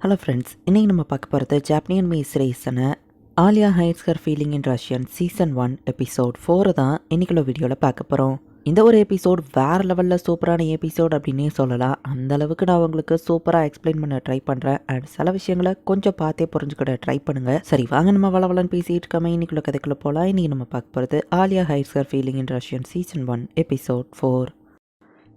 Hello friends இன்னைக்கு நம்ம பார்க்க போகிறது ஜாப்பனியன் me ரீசனை Alya hides her feeling in Russian season one episode four தான் இன்னைக்குள்ள வீடியோவில் பார்க்க போகிறோம் இந்த ஒரு எபிசோட் வேறு லெவலில் சூப்பரான எபிசோட் அப்படின்னே சொல்லலாம். அந்த அளவுக்கு நான் உங்களுக்கு சூப்பராக எக்ஸ்பிளைன் பண்ண ட்ரை பண்ணுறேன் அண்ட் சில விஷயங்களை கொஞ்சம் பார்த்தே புரிஞ்சுக்கிட ட்ரை பண்ணுங்கள் சரி வாங்க நம்ம வளவலன்னு பேசிகிட்டு இருக்காம. இன்னைக்குள்ள கதைக்குள்ள போகலாம் இன்றைக்கி நம்ம பார்க்க போகிறது Alya hides her feeling in Russian season one episode four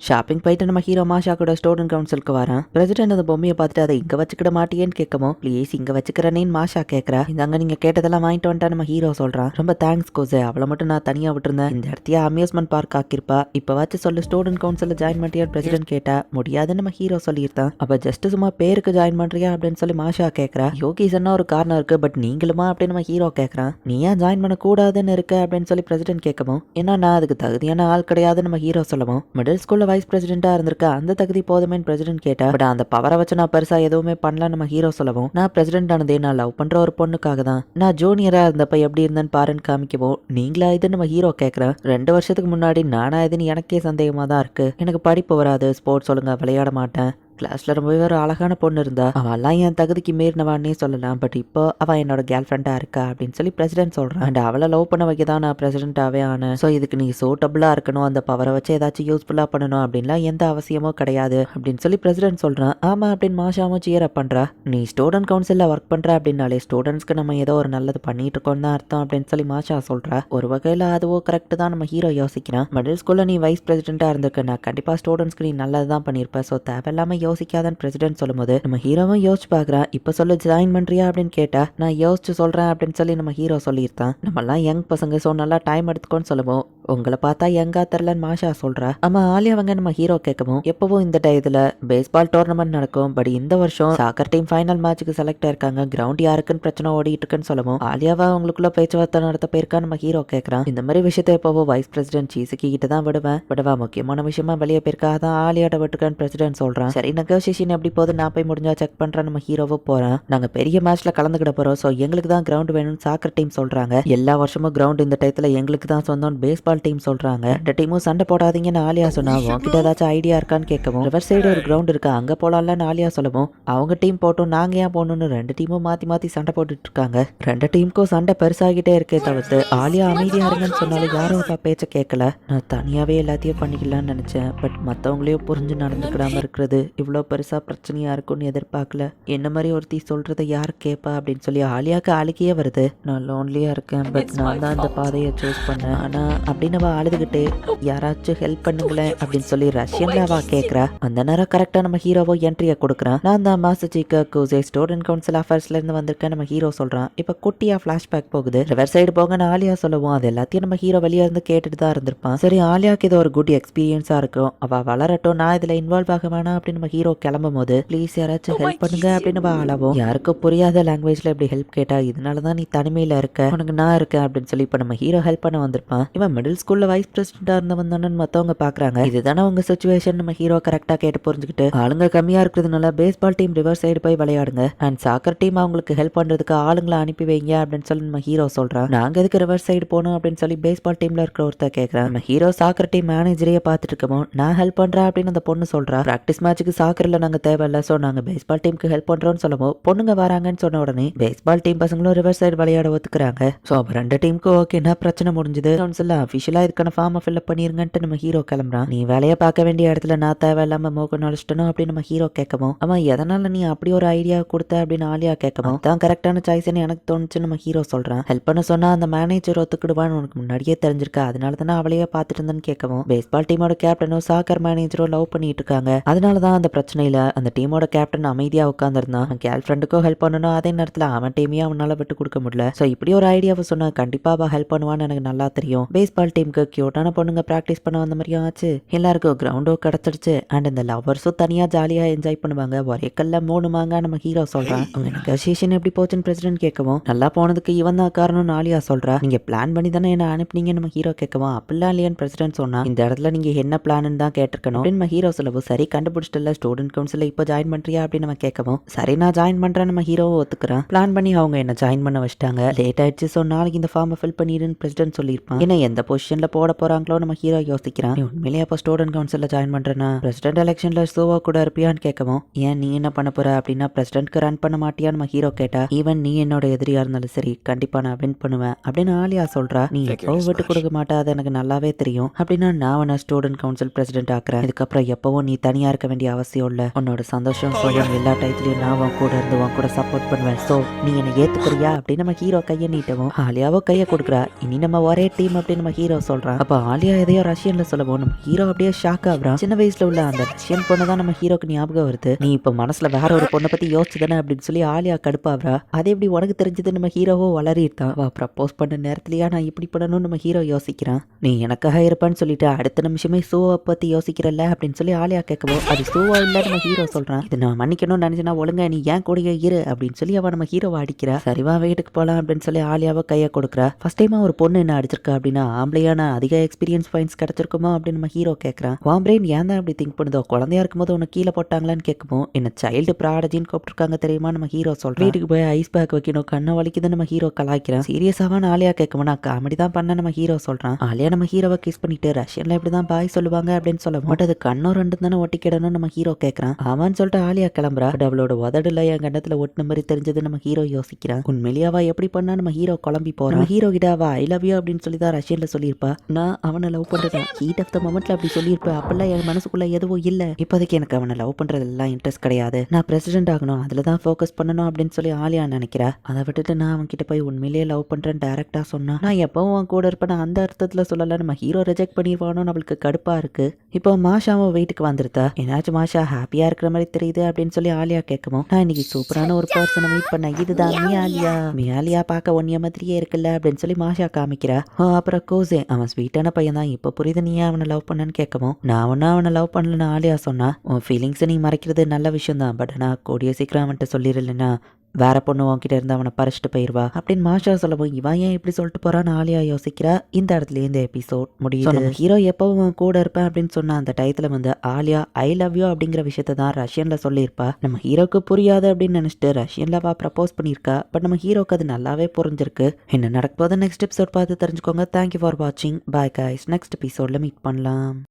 shopping போயிட்டு நம்ம ஹீரோ மாஷா கூட ஸ்டூடெண்ட் கவுன்சிலுக்கு வரேன். பிரசிடென்ட் அந்த பொம்மையை பார்த்துட்டு அதை இங்கே வச்சுக்கிட மாட்டியேன்னு கேட்கவும் ப்ளீஸ் இங்கே வச்சுக்கிறேன்னு மாஷா கேட்குறா. இந்தாங்க நீங்கள் கேட்டதெல்லாம் வாங்கிட்டு வந்துட்டா நம்ம ஹீரோ சொல்கிறான் ரொம்ப தேங்க்ஸ் கோசே. அவளை மட்டும் நான் தனியாக விட்டுருந்தேன். இந்த இடத்தையே அம்யூஸ்மெண்ட் பார்க் ஆக்கியிருப்பா. இப்போ வச்சு சொல்லு ஸ்டூடெண்ட் கவுன்சிலில் ஜாயின் பண்ணியான்னு பிரசிடென்ட் கேட்டா முடியாதுன்னு நம்ம ஹீரோ சொல்லியிருந்தான். அப்போ ஜஸ்ட் சும்மா பேருக்கு ஜாயின் பண்ணுறியா அப்படின்னு சொல்லி மாஷா கேட்குறா யோகி சொன்னா ஒரு காரணம் இருக்கு பட் நீங்களுமா? அப்படின்னு நம்ம ஹீரோ கேட்குறான் நீ ஏன் ஜாயின் பண்ணக்கூடாதுன்னு இருக்க? அப்படின்னு சொல்லி பிரசிடென்ட் கேட்கவும் ஏன்னா நான் அதுக்கு தகுதியான ஆள் கிடையாதுன்னு நம்ம ஹீரோ சொல்லவும். மிடில் ஸ்கூல் ஸ்கூல்ல வைஸ் பிரசிடென்ட்டா இருந்திருக்க அந்த தகுதி போதுமேன்னு பிரசிடென்ட் கேட்டா பட் அந்த பவரை வச்சு நான் பெருசா எதுவுமே பண்ணல நம்ம ஹீரோ சொல்லவும். நான் பிரசிடென்ட் ஆனதே நான் லவ் பண்ற ஒரு பொண்ணுக்காக தான். நான் ஜூனியரா இருந்தப்ப எப்படி இருந்தேன்னு பாருன்னு காமிக்கவும் நீங்களா இது நம்ம ஹீரோ கேட்குறேன் ரெண்டு வருஷத்துக்கு முன்னாடி நானா இதுன்னு எனக்கே சந்தேகமா தான் இருக்கு. எனக்கு படிப்பு வராது ஸ்போர்ட்ஸ் ஒழுங்கா விளையாட மாட்டேன். கிளாஸ்ல ரொம்பவே ஒரு அழகான பொண்ணு இருந்தா அவெல்லாம் என் தகுதிக்கு மீறினவான்னே சொல்லலாம். பட் இப்போ அவ என்னோட கேர்ள் ஃப்ரெண்டா இருக்கா அப்படின்னு சொல்லி பிரசிடென்ட் சொல்றான். அண்ட் அவளை லவ் பண்ண வைக்க தான் நான் பிரசிடென்ட்டாவே ஆனேன். ஸோ இதுக்கு நீ சூட்டபிளா இருக்கணும். அந்த பவரை வச்சு ஏதாச்சும் யூஸ்ஃபுல்லா பண்ணணும் அப்படின்லாம் எந்த அவசியமும் கிடையாது அப்படின்னு சொல்லி பிரசிடென்ட் சொல்றான். ஆமா அப்படின்னு மாஷாவும் சியர் அப் பண்றா. நீ ஸ்டூடெண்ட் கவுன்சிலில் ஒர்க் பண்ற அப்படின்னாலே ஸ்டூடெண்ட்ஸ்க்கு நம்ம ஏதோ ஒரு நல்லது பண்ணிட்டு இருக்கோம் தான் அர்த்தம் அப்படின்னு சொல்லி மாஷா சொல்றா. ஒரு வகையில் அதுவோ கரெக்ட் தான் நம்ம ஹீரோ யோசிக்கிறான். மிடில் ஸ்கூல்ல நீ வைஸ் பிரசிடென்ட்டாக இருந்திருக்க நான் கண்டிப்பா ஸ்டூடெண்ட்ஸ்க்கு நீ நல்லது தான் பண்ணியிருப்பேன் ஸோ தேவையில்லாம யோசிக்காதன்னு பிரசிடென்ட் சொல்லும்போது நம்ம ஹீரோவும் யோசிச்சு பார்க்குறான் இப்போ சொல்லு ஜாயின் பண்ணுறியா அப்படின்னு கேட்டால் நான் யோசிச்சு சொல்கிறேன் அப்படின்னு சொல்லி நம்ம ஹீரோ சொல்லியிருந்தான் நம்மலாம் யங் பசங்க ஸோ நல்லா டைம் எடுத்துக்கோன்னு சொல்லுவோம். உங்களை பார்த்தா எங்கா தெரிலன்னு மாஷா சொல்றா. ஆமா ஆலியவங்க நம்ம ஹீரோ கேட்கவும் எப்பவும் இந்த டயத்துல பேஸ்பால் டோர்னமெண்ட் நடக்கும். பட் இந்த வருஷம் சாக்கர் டீம் ஃபைனல் மேட்ச்சுக்கு செலக்ட் ஆயிருக்காங்க. கிரவுண்ட் யாருக்குன்னு பிரச்சனை ஓடிட்டு இருக்குன்னு சொல்லவும் ஆலியாவா அவங்களுக்குள்ள பேச்சுவார்த்தை நடத்த போயிருக்கா நம்ம ஹீரோ கேட்கறான். இந்த மாதிரி விஷயத்த எப்போவோ வைஸ் பிரசிடென்ட் சீசுக்கு கிட்ட தான் விடுவேன். விடுவா முக்கியமான விஷயமா வெளியே போயிருக்கா? அதான் ஆலியாட்ட விட்டுருக்கான்னு பிரசிடென்ட் சொல்றான். சரி நெகோசியேஷன் எப்படி போகுது? நான் போய் முடிஞ்சா செக் பண்றேன் நம்ம ஹீரோவோ போறேன். நாங்க பெரிய மேட்ச்ல கலந்துக்கிட போறோம். ஸோ எங்களுக்கு தான் கிரவுண்ட் வேணும்னு சாக்கர் டீம் சொல்றாங்க. எல்லா வருஷமும் கிரவுண்ட் இந்த டயத்துல எங்களுக்கு தான் சொந்தம் பேஸ்பால் டீம் சொல்றாங்க. ரெண்டு டீமும் சண்டை போடாதீங்கன்னு ஆலியா சொன்னா உங்ககிட்ட ஏதாச்சும் ஐடியா இருக்கான்னு கேட்கவும் ரிவர் சைடு ஒரு கிரவுண்ட் இருக்கு அங்க போலாம்லன்னு ஆலியா சொல்லவும் அவங்க டீம் போட்டும் நாங்க ஏன் போகணும்னு ரெண்டு டீமும் மாத்தி மாத்தி சண்டை போட்டுட்டு இருக்காங்க. ரெண்டு டீமுக்கும் சண்டை பெருசாகிட்டே இருக்கே தவிர்த்து ஆலியா அமைதியா இருங்கன்னு சொன்னாலும் யாரும் அவ பேச்ச கேட்கல. நான் தனியாவே எல்லாத்தையும் பண்ணிக்கலாம்னு நினைச்சேன். பட் மத்தவங்களையும் புரிஞ்சு நடந்துக்கிடாம இருக்கிறது இவ்வளோ பெருசா பிரச்சனையா இருக்கும்னு எதிர்பார்க்கல. என்ன மாதிரி ஒருத்தி சொல்றதை யார் கேட்பா அப்படின்னு சொல்லி ஆலியாக்கு அழுகியே வருது. நான் லோன்லியா இருக்கேன் பட் நான் தான் இந்த பாதையை சூஸ் பண்ணேன். ஆனா அப்படின்னு அவ அழுதுகிட்டே யாராச்சும் ஹெல்ப் பண்ணுங்களேன் அப்படின்னு சொல்லி ரஷ்யன்ல அவ கேக்குறா. அந்த நேரம் கரெக்டா நம்ம ஹீரோவோ என்ட்ரியை கொடுக்குறான். நான் தான் மாசச்சிக்க கூசே ஸ்டூடெண்ட் கவுன்சில் அஃபேர்ஸ்ல இருந்து வந்திருக்கேன் நம்ம ஹீரோ சொல்றான். இப்ப குட்டியா ஃபிளாஷ்பேக் போகுது. ரிவர் சைடு போங்கன்னு ஆலியா சொல்லுவோம் அது எல்லாத்தையும் நம்ம ஹீரோ வெளியே இருந்து கேட்டுட்டு தான் இருந்திருப்பான். சரி ஆலியாக்கு இது ஒரு குட் எக்ஸ்பீரியன்ஸா இருக்கும். அவ வளரட்டும். நான் இதுல இன்வால்வ் ஆக வேணாம் அப்படின்னு நம்ம ஹீரோ கிளம்பும் போது ப்ளீஸ் யாராச்சும் ஹெல்ப் பண்ணுங்க அப்படின்னு நம்ம அளவும் யாருக்கும் புரியாத லாங்குவேஜ்ல இப்படி ஹெல்ப் கேட்டா இதனால தான் நீ தனிமையில இருக்க. உனக்கு நான் இருக்கேன் அப்படின்னு சொல்லி இப்ப நம்ம ஹீரோ ஹெல்ப் பண்ண வந்திருப்பான். இவன் மிடில் ஸ்கூல்ல வைஸ் பிரசிடண்டா இருந்தவன் தானே மத்தவங்க பாக்குறாங்க. இதுதானே உங்க சுச்சுவேஷன் நம்ம ஹீரோ கரெக்டா கேட்டு புரிஞ்சுக்கிட்டு ஆளுங்க கம்மியா இருக்கிறதுனால பேஸ்பால் டீம் ரிவர் சைடு போய் விளையாடுங்க. அண்ட் சாக்கர் டீம் அவங்களுக்கு ஹெல்ப் பண்றதுக்கு ஆளுங்களை அனுப்பி வைங்க அப்படின்னு சொல்லி நம்ம ஹீரோ சொல்றான். நாங்க எதுக்கு ரிவர் சைடு போகணும் அப்படின்னு சொல்லி பேஸ்பால் டீம்ல இருக்கிற ஒருத்தர் கேக்குறான். நம்ம ஹீரோ சாக்கர் டீம் மேனேஜரையே பார்த்துட்டு இருக்கோம் நான் ஹெல்ப் பண்றேன் அப்படின்னு அந்த பொண்ணு சொல்றா பிராக்டிஸ் மேட்ச்சுக்கு சாக்கர்ல நாங்க தேவையில்ல சோ நாங்க பேஸ்பால் டீமுக்கு ஹெல்ப் பண்றோம்னு சொல்லமோ பொண்ணுங்க வராங்கன்னு சொன்ன உடனே பேஸ்பால் டீம் பசங்களும் ரிவர் சைடு விளையாட ஒத்துக்கிறாங்க. ஸோ அப்போ ரெண்டு டீமுக்கும் ஓகேன்னா பிரச்சனை முடிஞ்சது? கவுன்சில் அஃபிஷியலாக இதுக்கான ஃபார்மை ஃபில்அப் பண்ணிருங்கன்ட்டு நம்ம ஹீரோ கிளம்புறான். நீ வேலையை பார்க்க வேண்டிய இடத்துல நான் தேவையில்லாம மோகம் நடிச்சிட்டணும் அப்படின்னு நம்ம ஹீரோ கேட்கவும் அவன் எதனால நீ அப்படி ஒரு ஐடியா கொடுத்த? அப்படின்னு ஆலியா கேட்கவும் தான் கரெக்டான சாய்ஸ்னு எனக்கு தோணுச்சு நம்ம ஹீரோ சொல்றான். ஹெல்ப் பண்ண சொன்னா அந்த மேனேஜர் ஒத்துக்கிடுவான்னு உனக்கு முன்னாடியே தெரிஞ்சிருக்கா. அதனால தானே அவளையே பார்த்துட்டு இருந்தேன்னு கேட்கவும் பேஸ்பால் டீமோட கேப்டனும் சாக்கர் மேனேஜரும் லவ் பண்ணிட்டு இருக்காங்க. அதனால தான் அந்த பிரச்சனையில அந்த டீமோட கேப்டன் அமைதியா உட்காந்துருந்தான் கேர்ள் ஃப்ரெண்டுக்கும் ஹெல்ப் பண்ணணும் அதே நேரத்தில் அவன் டீமையும் அவனால விட்டு கொடுக்க முடியல. ஸோ இப்படி ஒரு ஐடியாவை சொன்னா கண்டிப்பா அவ ஹெல்ப் பண்ணுவான்னு எனக்கு நல்லா தெரியும். பேஸ்பால் டீமுக்கு கியூட்டான பொண்ணுங்க ப்ராக்டிஸ் பண்ண வந்த மாதிரியும் ஆச்சு. எல்லாருக்கும் கிரவுண்டும் கிடைச்சிடுச்சு. அண்ட் இந்த லவ்வர்ஸும் தனியா ஜாலியா என்ஜாய் பண்ணுவாங்க. ஒரே கல்ல மூணு மாங்க நம்ம ஹீரோ அவங்க நெகோசியேஷன் எப்படி போச்சுன்னு பிரசிடென்ட் கேட்கவும் நல்லா போனதுக்கு இவன் தான் காரணம்னு ஆலியா சொல்றா. நீங்க பிளான் பண்ணி தானே என்ன அனுப்புனீங்க? நம்ம ஹீரோ கேட்கவும் அப்படிலாம் இல்லையான்னு பிரசிடென்ட் சொன்னா இந்த இடத்துல நீங்க என்ன பிளான் தான் கேட்டிருக்கணும். அப்படின்னு நம்ம ஹீரோ சொல்லவும் சரி கண்டுபிடிச்சிட்டல ஸ்டூடெண்ட் கவுன்சில் இப்போ ஜாயின் பண்றியா அப்படின்னு நம்ம கேட்கவும் சரி நான் ஜாயின் பண்றேன் நம்ம ஹீரோவும் ஒத்துக்கிறேன். பிளான் பண்ணி அவங்க என்ன ஜாயின் பண்ண வச்சிட்டாங்க. லேட் ஆயிடுச்சு ஸோ நாளைக்கு இந்த ஃபார்மை ஃபில் பண்ணிடுன்னு பிரசிடென்ட் சொல்லியிருப்பான். ஏன்னா எந்த பொசிஷன் பொசிஷன்ல போட போறாங்களோ நம்ம ஹீரோ யோசிக்கிறான். உண்மையிலேயே அப்போ ஸ்டூடெண்ட் கவுன்சில்ல ஜாயின் பண்றேன்னா பிரசிடென்ட் எலெக்ஷன்ல சோவா கூட இருப்பியான்னு கேட்கவும் ஏன் நீ என்ன பண்ண போற அப்படின்னா பிரசிடென்ட்க்கு ரன் பண்ண மாட்டியா நம்ம ஹீரோ கேட்டா ஈவன் நீ என்னோட எதிரியா இருந்தாலும் சரி கண்டிப்பா நான் வின் பண்ணுவேன் அப்படின்னு ஆலியா சொல்றா. நீ Miss விட்டு கொடுக்க மாட்டா அது எனக்கு நல்லாவே தெரியும் அப்படின்னா நான் உன்னை ஸ்டூடெண்ட் கவுன்சில் பிரசிடென்ட் ஆக்குறேன். இதுக்கப்புறம் எப்பவும் நீ தனியா இருக்க வேண்டிய அவசியம் இல்ல. உன்னோட சந்தோஷம் சோகம் எல்லா டயத்துலயும் நான் உன் கூட இருந்து உன் கூட சப்போர்ட் பண்ணுவேன். சோ நீ என்னை ஏத்துக்கிறியா அப்படின்னு நம்ம ஹீரோ கையை நீட்டவும் ஆலியாவோ கையை கொடுக்குறா. இனி நம்ம ஒரே டீம் அப்படின்னு நம்ம ஹீரோ ஹீரோ சொல்றான். அப்ப ஆலியா எதையோ ரஷ்யன்ல சொல்லவும் நம்ம ஹீரோ அப்படியே ஷாக் ஆகுறான். சின்ன வயசுல உள்ள அந்த ரஷ்யன் பொண்ணு தான் நம்ம ஹீரோக்கு ஞாபகம் வருது. நீ இப்ப மனசுல வேற ஒரு பொண்ணை பத்தி யோசிச்சுதானே அப்படின்னு சொல்லி ஆலியா கடுப்பாவரா அது எப்படி உனக்கு தெரிஞ்சது நம்ம ஹீரோவோ வளரிட்டான். வா ப்ரப்போஸ் பண்ண நேரத்துலயா நான் இப்படி பண்ணணும்னு நம்ம ஹீரோ யோசிக்கிறான். நீ எனக்காக இருப்பான்னு சொல்லிட்டு அடுத்த நிமிஷமே சூவை பத்தி யோசிக்கிறல்ல அப்படின்னு சொல்லி ஆலியா கேட்கவும் அது சூவா இல்ல நம்ம ஹீரோ சொல்றான். இது நான் மன்னிக்கணும்னு நினைச்சனா ஒழுங்கா நீ ஏன் கூடயே இரு அப்படின்னு சொல்லி அவன் நம்ம ஹீரோவை அடிக்கிறா. சரிவா வீட்டுக்கு போலாம் அப்படின்னு சொல்லி ஆலியாவை கையை கொடுக்குறா. ஃபர்ஸ்ட் டைமா ஒரு பொண்ணு என்ன அடிச்சிருக்கா அப்படின்னா நம்மளையான அதிக எக்ஸ்பீரியன்ஸ் பாயிண்ட்ஸ் கிடைச்சிருக்குமா அப்படின்னு நம்ம ஹீரோ கேட்குறான் உன் பிரெயின் ஏன் தான் அப்படி திங்க் பண்ணுதோ? குழந்தையா இருக்கும்போது உனக்கு கீழே போட்டாங்களான்னு கேட்கும் என்ன சைல்டு ப்ராடஜின்னு கூப்பிட்டுருக்காங்க தெரியுமா? நம்ம ஹீரோ சொல்றேன். வீட்டுக்கு போய் ஐஸ் பேக் வைக்கணும் கண்ணை வலிக்குதுன்னு நம்ம ஹீரோ கலாய்க்கிறான். சீரியஸாவான ஆலியா கேட்கவும் நான் காமெடி தான் பண்ண நம்ம ஹீரோ சொல்றான். ஆலியா நம்ம ஹீரோவை கிஸ் பண்ணிட்டு ரஷ்யன்ல இப்படி தான் பாய் சொல்லுவாங்க அப்படின்னு சொல்ல பட் அது கண்ணும் ரெண்டு தானே ஒட்டிக்கிடணும் நம்ம ஹீரோ கேட்கிறான் ஆமான்னு சொல்லிட்டு ஆலியா கிளம்புறா. பட் அவளோட உதடுல என் கண்டத்துல ஒட்டின மாதிரி தெரிஞ்சது நம்ம ஹீரோ யோசிக்கிறான். உண்மையிலேயே அவ எப்படி பண்ணா நம்ம ஹீரோ குழம்பி போறான். ஹீரோ கிட்ட அவ ஐ லவ் யூ அப்படின்னு சொல்லி தான் ரஷ்யன்ல சொல்லியிருப்பா. நான் அவனை லவ் பண்ணுறேன் ஹீட் ஆஃப் த மொமெண்ட்ல அப்படி சொல்லியிருப்பேன் அப்பெல்லாம் என் மனசுக்குள்ள எதுவும் இல்லை. இப்போதைக்கு எனக்கு அவனை லவ் பண்ணுறதெல்லாம் இன்ட்ரெஸ்ட் கிடையாது. நான் பிரசிடென்ட் ஆகணும். அதில் தான் ஃபோக்கஸ் பண்ணணும் அப்படின்னு சொல்லி ஆலியா நினைக்கிறா. அதை விட்டுட்டு நான் அவன் கிட்ட போய் உண்மையிலேயே லவ் பண்ணுறேன் டேரெக்டாக சொன்னா நான் எப்பவும் அவன் கூட இருப்பேன் அந்த அர்த்தத்தில் சொல்லலை. நம்ம ஹீரோ ரிஜெக்ட் பண்ணிடுவானோன்னு அவளுக்கு கடுப்பாக இருக்குது இப்போ மாஷாவும் வீட்டுக்கு வந்துருத்தா என்னாச்சும் மாஷா? ஹாப்பியா இருக்கிற மாதிரி தெரியுது அப்படின்னு சொல்லி ஆலியா கேட்கவும் நான் இன்னைக்கு சூப்பரான ஒரு பர்சனை மீட் பண்ணேன் இதுதான் மியாலியா மியாலியா பார்க்க ஒன்னிய மாதிரியே இருக்குல்ல அப்படின்னு சொல்லி மாஷா காமிக்கிறா. அப்புறம் கோசே அவன் ஸ்வீட்டான பையன் தான் இப்போ புரியுது நீ அவனை லவ் பண்ணன்னு கேட்கவும் நான் ஒன்னும் அவனை லவ் பண்ணலன்னு ஆலியா சொன்னா உன் ஃபீலிங்ஸை நீ மறைக்கிறது நல்ல விஷயம் தான் பட் ஆனா கூடிய சீக்கிரம் அவன்கிட்ட சொல்லிடலன்னா வேற பொண்ணு உன்கிட்ட இருந்து அவனை பறிச்சுட்டு போயிருவா அப்படின்னு மாஷா சொல்லவும் இவன் ஏன் இப்படி சொல்லிட்டு போறான்னு ஆலியா யோசிக்கிறா. இந்த இடத்துல இந்த எபிசோட் முடியுது. ஹீரோ எப்பவும் கூட இருப்பேன் அப்படின்னு சொன்ன அந்த டயத்துல வந்து ஆலியா ஐ லவ் யூ அப்படிங்கிற விஷயத்த தான் ரஷ்யன்ல சொல்லியிருப்பா. நம்ம ஹீரோக்கு புரியாது அப்படின்னு நினைச்சிட்டு ரஷ்யன்ல அவ ப்ரப்போஸ் பண்ணியிருக்கா. பட் நம்ம ஹீரோக்கு அது நல்லாவே புரிஞ்சிருக்கு. என்ன நடக்க போது நெக்ஸ்ட் எபிசோட் பார்த்து தெரிஞ்சுக்கோங்க. தேங்க்யூ ஃபார் வாட்சிங் பாய் guys. நெக்ஸ்ட் எபிசோட்ல மீட் பண்ணலாம்.